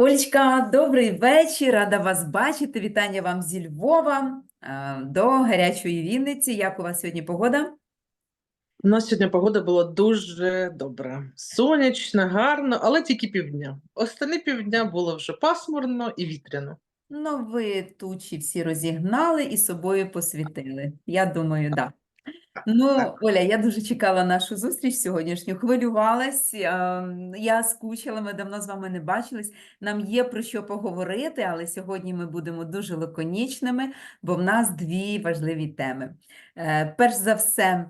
Олечка, добрий вечір, рада вас бачити. Вітання вам зі Львова е, до гарячої Вінниці. Як у вас сьогодні погода? У нас сьогодні погода була дуже добра. Сонячно, гарно, але тільки півдня. Останні півдня було вже пасмурно і вітряно. Ну, ви тучі всі розігнали і собою посвітили. Я думаю, да. Ну, Оля, я дуже чекала нашу зустріч сьогоднішню, хвилювалась, ем, я скучила, ми давно з вами не бачились. Нам є про що поговорити, але сьогодні ми будемо дуже лаконічними, бо в нас дві важливі теми. Е, Перш за все,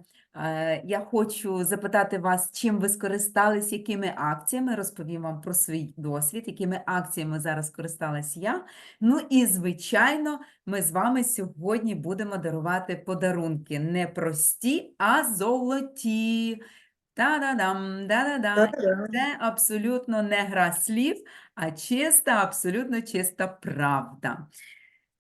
я хочу запитати вас, чим ви скористались, якими акціями, розповім вам про свій досвід, якими акціями зараз скористалась я. Ну і, звичайно, ми з вами сьогодні будемо дарувати подарунки не прості, а золоті. Та-да-дам, да-да-да. Це абсолютно не гра слів, а чиста, абсолютно чиста правда.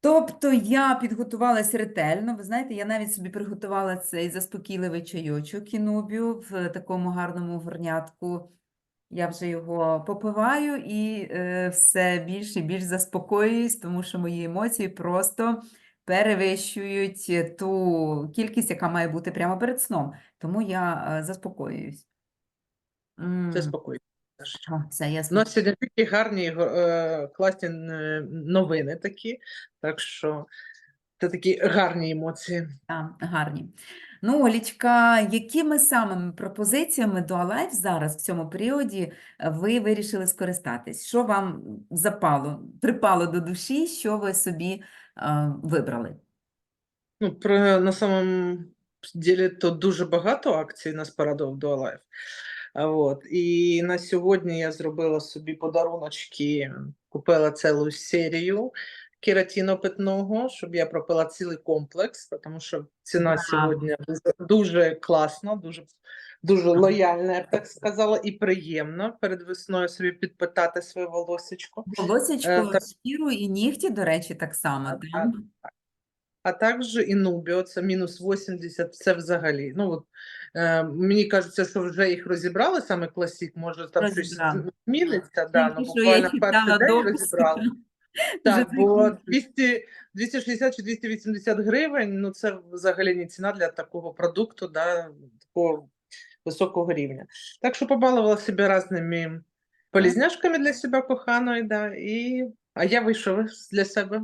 Тобто я підготувалась ретельно. Ви знаєте, я навіть собі приготувала цей заспокійливий чайочок кінубію в такому гарному горнятку. Я вже його попиваю і е, все більш і більш заспокоююсь, тому що мої емоції просто перевищують ту кількість, яка має бути прямо перед сном. Тому я е, заспокоююсь. Це М, спокійно. а, Все, я У нас сьогодні такі гарні, е, класні новини такі, так що це такі гарні емоції. Так, гарні. Ну, Олічка, якими самими пропозиціями до Alive зараз в цьому періоді е, ви вирішили скористатись? Що вам запало, припало до душі, що ви собі е, вибрали? Ну, про, на самом деле, то дуже багато акцій нас порадував до Alive. От. І на сьогодні я зробила собі подаруночки, купила цілу серію кератину питного, щоб я пропила цілий комплекс, тому що ціна Вау. сьогодні дуже, класна, дуже, дуже лояльна, я б так сказала, і приємна перед весною собі підпитати своє волосечко. Волосечко, Е, так. шкіру і нігті, до речі, так само. Так, там. А також і Нубіо, це мінус 80, це взагалі. Ну, от, е, мені кажеться, що вже їх розібрали, саме класік, може там щось Розібрали. зміниться, да, ну, що я буквально перший читала день дописи, розібрали. вже Так, бо 200, 260 чи 280 гривень, ну це взагалі не ціна для такого продукту, да, такого високого рівня. Так що побалувала себе різними полізняшками для себе коханої, да, і... а я вийшов для себе.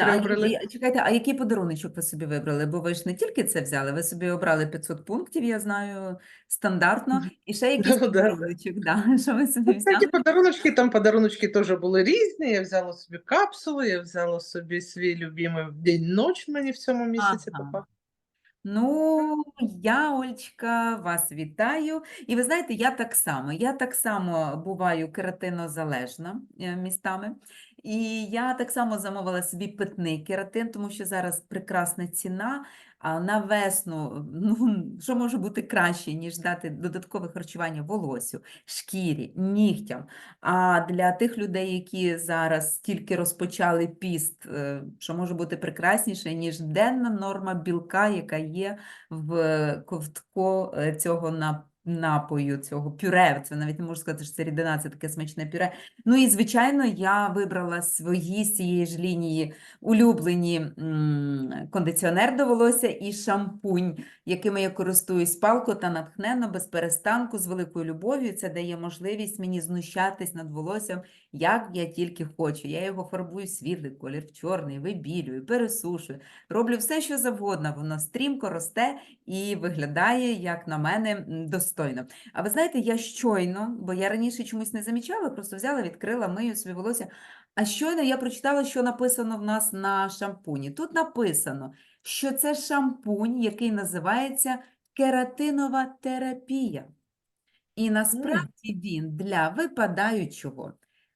А, Вибрали. я- чекайте, а який подаруночок ви собі вибрали? Бо ви ж не тільки це взяли, ви собі обрали 500 пунктів, я знаю, стандартно, і ще якийсь да. подаруночок, да, що ви собі Ну, взяли? подаруночки, там подаруночки теж були різні. Я взяла собі капсулу, я взяла собі свій любимий день-ноч мені в цьому місяці Ага. попав. Ну, я, Олечка, вас вітаю. І ви знаєте, я так само. Я так само буваю кератинозалежна е, містами. І я так само замовила собі питний кератин, тому що зараз прекрасна ціна. А на весну, ну, що може бути краще, ніж дати додаткове харчування волосю, шкірі, нігтям. А для тих людей, які зараз тільки розпочали піст, е, що може бути прекрасніше, ніж денна норма білка, яка є в ковтку е, цього на- напою, цього пюре. Це навіть не можу сказати, що це рідина, це таке смачне пюре. Ну і, звичайно, я вибрала свої з цієї ж лінії улюблені м, кондиціонер до волосся і шампунь, якими я користуюсь палко та натхненно, без перестанку, з великою любов'ю. Це дає можливість мені знущатись над волоссям, як я тільки хочу. Я його фарбую світлий колір, в чорний, вибілюю, пересушую, роблю все, що завгодно. Воно стрімко росте і виглядає, як на мене, м, достойно. А ви знаєте, я щойно, бо я раніше чомусь не замічала, просто взяла, відкрила, мию собі волосся. А щойно я прочитала, що написано в нас на шампуні. Тут написано, що це шампунь, який називається кератинова терапія. І насправді він для випадаючого,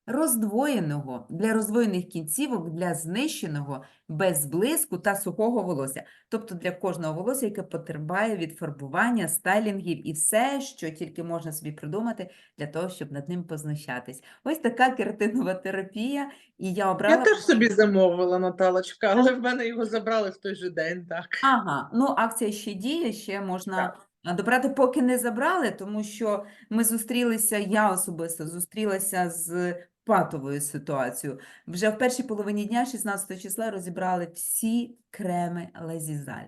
роздвоєного, для роздвоєних кінцівок, для знищеного, без блиску та сухого волосся. Тобто для кожного волосся, яке потерпає від фарбування, стайлінгів і все, що тільки можна собі придумати для того, щоб над ним познущатись. Ось така кератинова терапія, і я обрала... Я теж собі замовила, Наталочка, але в мене його забрали в той же день, так. Ага, ну акція ще діє, ще можна Так. добрати, поки не забрали, тому що ми зустрілися, я особисто зустрілася з патовою ситуацією. Вже в першій половині дня, 16 числа, розібрали всі креми Лазізаль.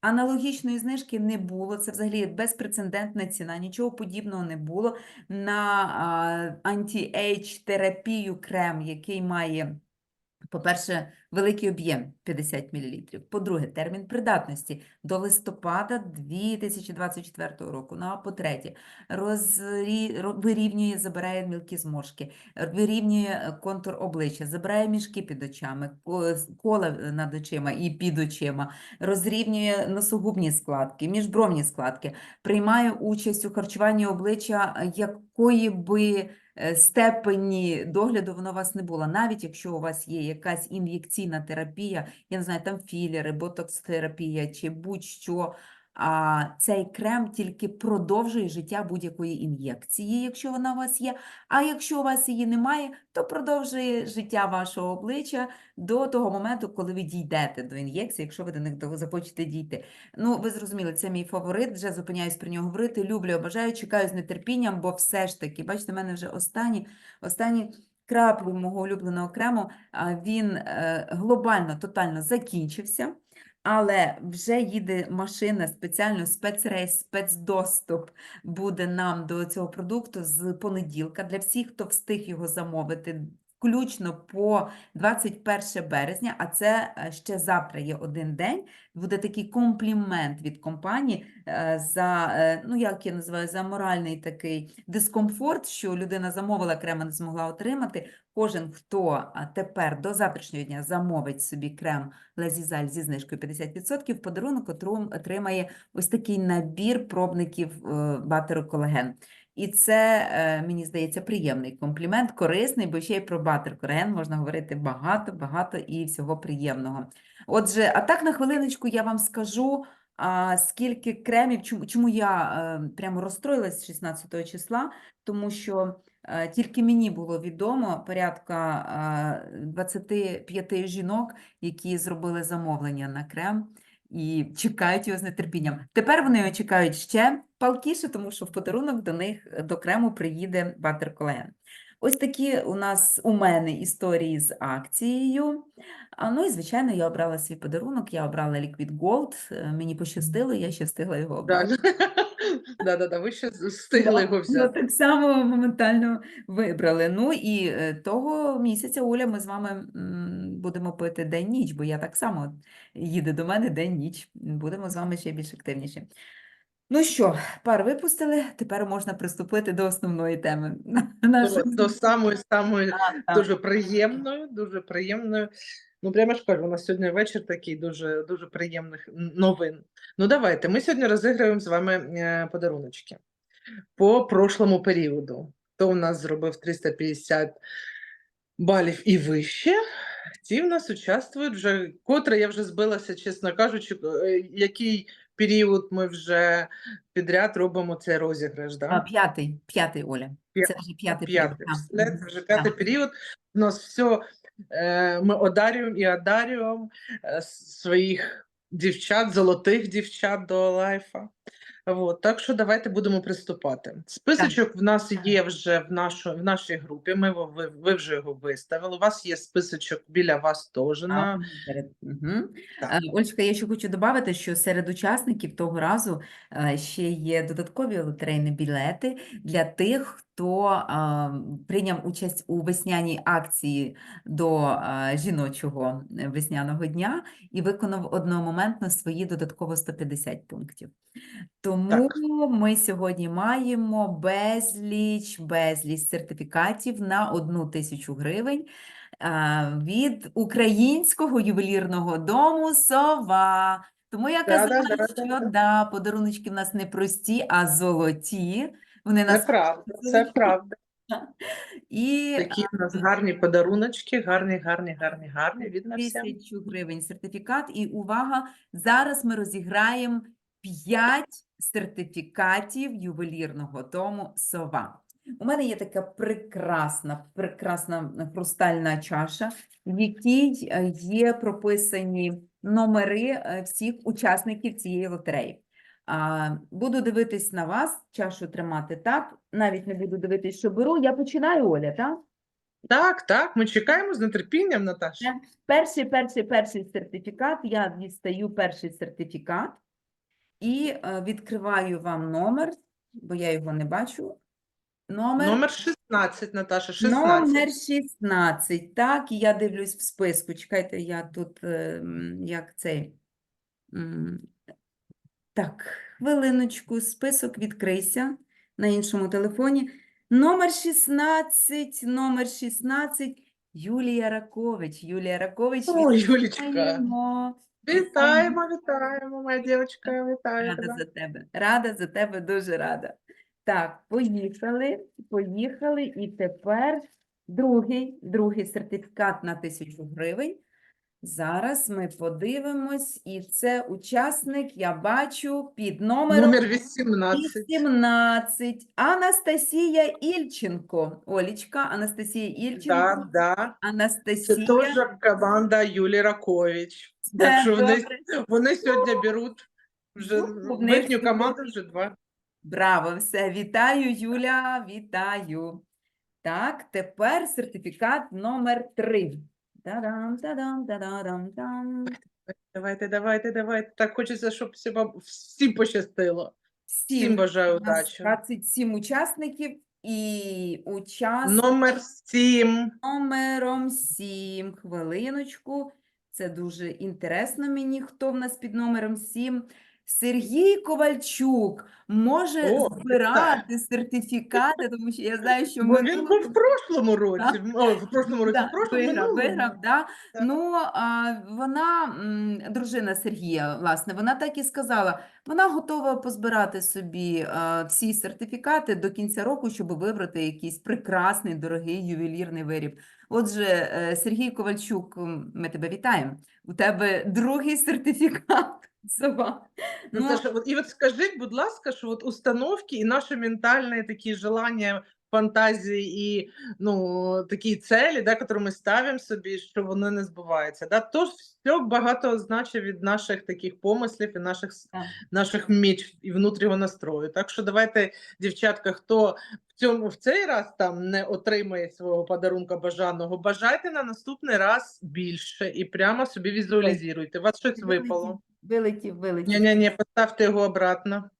Аналогічної знижки не було. Це взагалі безпрецедентна ціна, нічого подібного не було на анті-ейдж терапію крем, який має. По-перше, великий об'єм 50 мл. По-друге, термін придатності до листопада 2024 року. Ну а по-третє, розрі... вирівнює, забирає мілкі зморшки, вирівнює контур обличчя, забирає мішки під очами, ко- кола над очима і під очима, розрівнює носогубні складки, міжбровні складки, приймає участь у харчуванні обличчя, якої би степені догляду воно у вас не було. Навіть якщо у вас є якась ін'єкційна терапія, я не знаю, там філери, ботокс-терапія чи будь-що, а цей крем тільки продовжує життя будь-якої ін'єкції, якщо вона у вас є. А якщо у вас її немає, то продовжує життя вашого обличчя до того моменту, коли ви дійдете до ін'єкції, якщо ви до них захочете дійти. Ну, ви зрозуміли, це мій фаворит, вже зупиняюсь про нього говорити. Люблю, обожаю, чекаю з нетерпінням, бо все ж таки, бачите, в мене вже останні, останні краплі мого улюбленого крему, він е, глобально, тотально закінчився. Але вже їде машина, спеціально спецрейс, спецдоступ буде нам до цього продукту з понеділка. Для всіх, хто встиг його замовити, включно по 21 березня, а це е, ще завтра є один день. Буде такий комплімент від компанії е, за, е, ну як я називаю, за моральний такий дискомфорт, що людина замовила крем, а не змогла отримати. Кожен, хто тепер до завтрашнього дня замовить собі крем Лазізаль зі знижкою 50%, подарунок отримає ось такий набір пробників е, батеру колаген. І це, е, мені здається, приємний комплімент, корисний, бо ще й про батер колаген можна говорити багато, багато і всього приємного. Отже, а так на хвилиночку я вам скажу, скільки кремів, чому, чому я е, прямо розстроїлась 16 числа, тому що е, тільки мені було відомо порядка е, 25 жінок, які зробили замовлення на крем і чекають його з нетерпінням. Тепер вони його чекають ще палкіше, тому що в подарунок до них до крему приїде батер колаген. Ось такі у нас у мене історії з акцією. А, ну і звичайно, я обрала свій подарунок. Я обрала Liquid Gold. е, Мені пощастило, я ще встигла його обрати. Да, да, да, ви ще встигли його Ну, взяти. так само моментально вибрали. Ну і е, того місяця, Оля, ми з вами м, будемо пити день-ніч, бо я так само їде до мене день-ніч. Будемо з вами ще більш активніші. Ну що, пар випустили, тепер можна приступити до основної теми. До, до самої самої дуже приємною, дуже приємною. Ну, прямо ж кажу, у нас сьогодні вечір такий дуже дуже приємних новин. Ну, давайте. Ми сьогодні розіграємо з вами е, подаруночки по прошлому періоду. Хто у нас зробив 350 балів і вище? Ті в нас участвують вже, котре я вже збилася, чесно кажучи, який період ми вже підряд робимо цей розіграш. Да? А, п'ятий, п'ятий, Оля. Це вже п'ятий період, це вже п'ятий період. У нас все, ми одарюємо і одарюємо е, своїх дівчат, золотих дівчат до лайфа. От, так що давайте будемо приступати. Списочок в нас є вже в, нашу, в нашій групі. Ми ви, ви вже його виставили. У вас є списочок біля вас теж. На... Угу. Так. Олечка, я ще хочу додати, що серед учасників того разу е, ще є додаткові лотерейні білети для тих, хто прийняв участь у весняній акції до жіночого е, весняного дня і виконав одномоментно свої додатково 150 пунктів. Тому ми сьогодні маємо безліч, безліч сертифікатів на одну тисячу гривень від українського ювелірного дому Сова. Тому я казала, Да-да-да-да-да. що да, подаруночки в нас не прості, а золоті. Вони Це правда, це правда. і Такі у нас гарні подаруночки, гарні, гарні, гарні, гарні. Видно всім? тисячу гривень сертифікат. І увага, зараз ми розіграємо 5 сертифікатів ювелірного дому Сова. У мене є така прекрасна, прекрасна хрустальна чаша, в якій е, є прописані номери е, всіх учасників цієї лотереї. Буду дивитись на вас, чашу тримати так, навіть не буду дивитись, що беру. Я починаю, Оля, так? Так, так, ми чекаємо з нетерпінням, Наташа. Перший, перший, перший сертифікат. Я дістаю перший сертифікат і е, відкриваю вам номер, бо я його не бачу. Номер, Номер 16, Наташа, 16. номер 16. Так, і я дивлюсь в списку. Чекайте, я тут е, як цей. Так, хвилиночку, список відкрийся на іншому телефоні. Номер 16, номер 16. Юлія Ракович. Юлія Ракович, О, Юлічка. вітаємо. Вітаємо, моя дівчинка, вітаю Рада за тебе. Рада за тебе, дуже рада. Так, поїхали, поїхали. І тепер другий, другий сертифікат на 1000 гривень. Зараз ми подивимось, і це учасник, я бачу, під номером Номер 18. 18. Анастасія Ільченко. Олічка, Анастасія Ільченко. Да, да. Це Анастасія. теж команда Юлії Ракович. Це Так що вони, добре. вони сьогодні беруть вже Ну, в них верхню команду вже два. Браво, все, вітаю, Юля, вітаю. Так, тепер сертифікат номер 3. Та-дам, та-дам, та-да-дам, там. Давайте, давайте, давайте. Так хочеться, щоб всім, всім пощастило. Всім Всім. бажаю У нас удачі. 27 учасників і учасник Номер 7. номером 7. Хвилиночку. Це дуже інтересно мені, хто в нас під номером 7. Сергій Ковальчук може О, збирати сертифікати, тому що я знаю, що Бо він був в прошлому році. в- О, в прошлому році, Да, в прошлому виграв, минулому. виграв, да. Так. Ну, а, вона, м, дружина Сергія, власне, вона так і сказала, вона готова позбирати собі а, всі сертифікати до кінця року, щоб вибрати якийсь прекрасний, дорогий ювелірний виріб. Отже, е, Сергій Ковальчук, м, ми тебе вітаємо. У тебе другий сертифікат. Сова. Ну, Наташа, от, і от скажіть, будь ласка, що от установки і наше ментальне такі желання, фантазії і ну, такі цілі, да, які ми ставимо собі, що вони не збуваються. Да? Тож все багато значить від наших таких помислів і наших, наших міч і внутрішнього настрою. Так що давайте, дівчатка, хто в цьому в цей раз там не отримає свого подарунка бажаного, бажайте на наступний раз більше і прямо собі візуалізуйте. У вас щось випало. Вилетів, вилетів. Ні-ні-ні, поставте його обратно.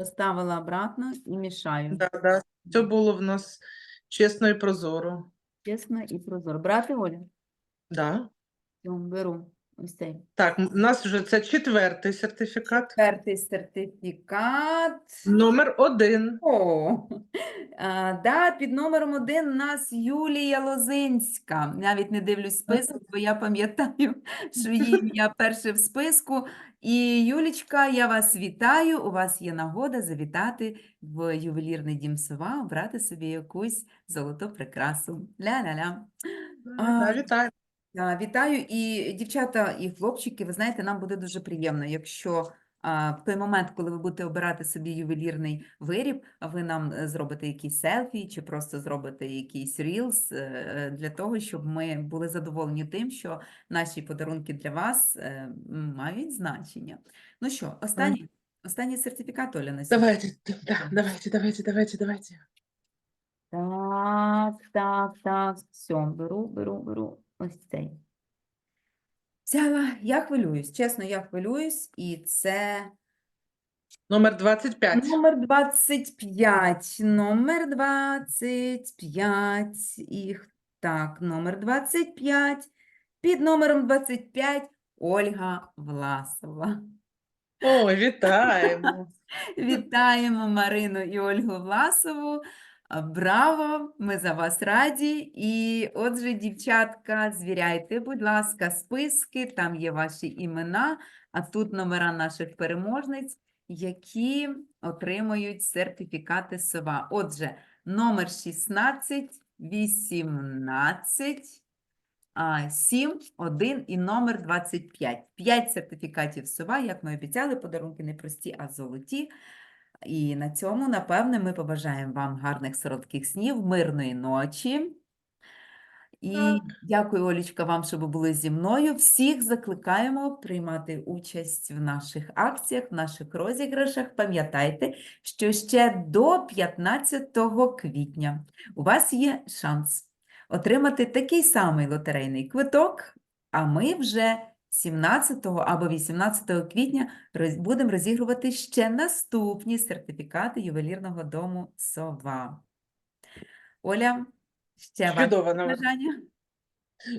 Поставила обратно і мішаю. Да, да. Все було в нас чесно і прозоро. Чесно і прозоро. Брати, Оля? Да. Все, беру. Ось цей. Так, у нас вже це четвертий сертифікат. Четвертий сертифікат. Номер один. О, а, да, під номером один у нас Юлія Лозинська. Навіть не дивлюсь список, бо я пам'ятаю, що її ім'я перше в списку. І Юлічка, я вас вітаю. У вас є нагода завітати в ювелірний дім Сова, брати собі якусь золоту прикрасу. Ля-ля-ля. Да, вітаю. Вітаю і дівчата, і хлопчики. Ви знаєте, нам буде дуже приємно, якщо в той момент, коли ви будете обирати собі ювелірний виріб, а ви нам е, зробите якісь селфі чи просто зробите якийсь рілс е, для того, щоб ми були задоволені тим, що наші подарунки для вас е, мають значення. Ну що, останній, останній сертифікат, Оля, на сьогодні. Давайте, да, давайте, давайте, давайте, давайте. Так, так, так, все, беру, беру, беру ось цей. Взяла, я хвилююсь, чесно, я хвилююсь, і це Номер 25. номер 25, номер 25, і х- так, номер 25, під номером 25 Ольга Власова. Ой, вітаємо. Вітаємо Марину і Ольгу Власову. Браво! Ми за вас раді. І отже, дівчатка, звіряйте, будь ласка, списки, там є ваші імена, а тут номера наших переможниць, які отримують сертифікати сова. Отже, номер 16, 18, а, 7, 1 і номер 25. 5 сертифікатів сова, як ми обіцяли, подарунки не прості, а золоті. І на цьому, напевне, ми побажаємо вам гарних соротких снів, мирної ночі. І Так. дякую, Олічка, вам, що ви були зі мною. Всіх закликаємо приймати участь в наших акціях, в наших розіграшах. Пам'ятайте, що ще до 15 квітня у вас є шанс отримати такий самий лотерейний квиток, а ми вже 17 або 18 квітня роз- будемо розігрувати ще наступні сертифікати ювелірного дому Сова. Оля, ще Чудово, новина. бажання?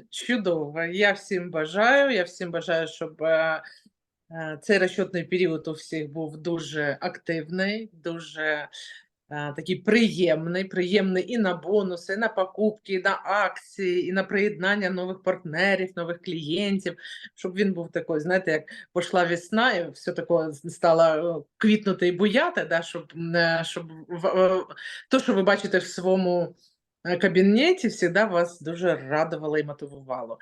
Чудово. Я всім бажаю. Я всім бажаю, щоб е, е, цей розчетний період у всіх був дуже активний, дуже такий приємний, приємний і на бонуси, і на покупки, і на акції, і на приєднання нових партнерів, нових клієнтів, щоб він був такий, знаєте, як пішла весна, і все таке стало е, квітнути і буяти, да, щоб, е, щоб е, то, що ви бачите в своєму кабінеті, завжди вас дуже радувало і мотивувало.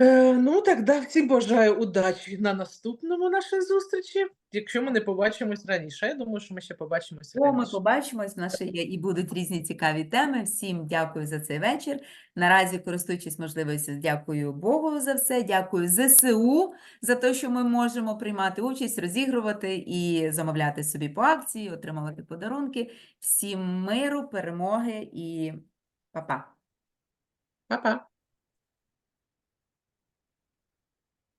Е, ну, тогда всім бажаю удачі на наступному нашій зустрічі. Якщо ми не побачимось раніше, я думаю, що ми ще побачимось О, ми раніше. побачимось, ще є і будуть різні цікаві теми. Всім дякую за цей вечір. Наразі, користуючись можливістю, дякую Богу за все, дякую ЗСУ за те, що ми можемо приймати участь, розігрувати і замовляти собі по акції, отримувати подарунки. Всім миру, перемоги і па-па! Па-па.